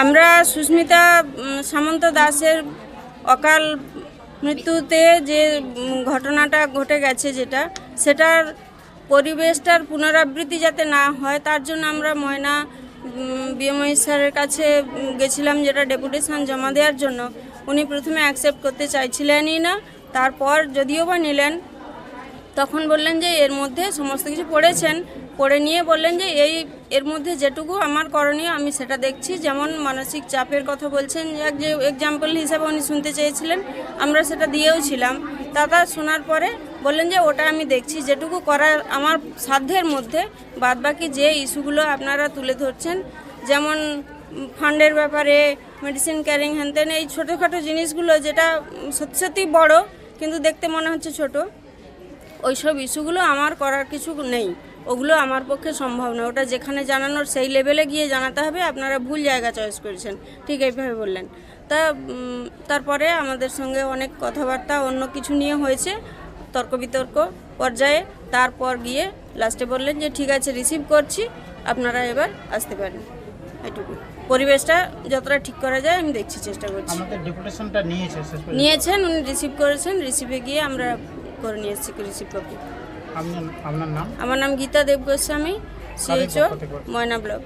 আমরা সুস্মিতা সামন্ত দাসের অকাল মৃত্যুতে যে ঘটনাটা ঘটে গেছে যেটা, সেটার পরিবেশটার পুনরাবৃত্তি যাতে না হয়, তার জন্য আমরা ময়না বিএমআই স্যারের কাছে গেছিলাম যেটা ডেপুটেশন জমা দেওয়ার জন্য। উনি প্রথমে অ্যাকসেপ্ট করতে চাইছিলেনই না, তারপর যদিও বা নিলেন তখন বললেন যে এর মধ্যে সমস্ত কিছু পড়েছেন। পড়ে নিয়ে বললেন যে এই এর মধ্যে যেটুকু আমার করণীয়, আমি সেটা দেখছি। যেমন মানসিক চাপের কথা বলছেন যে এক্সাম্পল হিসাবে উনি শুনতে চেয়েছিলেন, আমরা সেটা দিয়েও ছিলাম। দাদা শোনার পরে বললেন যে ওটা আমি দেখছি, যেটুকু করার আমার সাধ্যের মধ্যে। বাদবাকি যে ইস্যুগুলো আপনারা তুলে ধরছেন, যেমন ফান্ডের ব্যাপারে মেডিসিন ক্যারিং হ্যানতেন এই ছোটোখাটো জিনিসগুলো যেটা সত্যি সত্যি বড়, কিন্তু দেখতে মনে হচ্ছে ছোট। ওইসব ইস্যুগুলো আমার করার কিছু নেই। ওগুলো আমার পক্ষে সম্ভব না ওটা যেখানে জানানোর সেই লেভেলে গিয়ে জানাতে হবে আপনারা ভুল জায়গা চয়েস করেছেন। ঠিক এইভাবে বললেন। তা তারপরে আমাদের সঙ্গে অনেক কথাবার্তা অন্য কিছু নিয়ে হয়েছে তর্ক বিতর্ক পর্যায়ে। তারপর গিয়ে লাস্টে বললেন যে ঠিক আছে রিসিভ করছি। আপনারা এবার আসতে পারেন। এটুকু। পরিবেশটা যতটা ঠিক করা যায় আমি দেখছি চেষ্টা করছি। নিয়েছেন উনি রিসিভ করেছেন। রিসিভে গিয়ে আমরা করে নিয়ে কৃষি প্রকৃতি আমার নাম গীতা দেব গোস্বামী থেকে? ময়না ব্লক।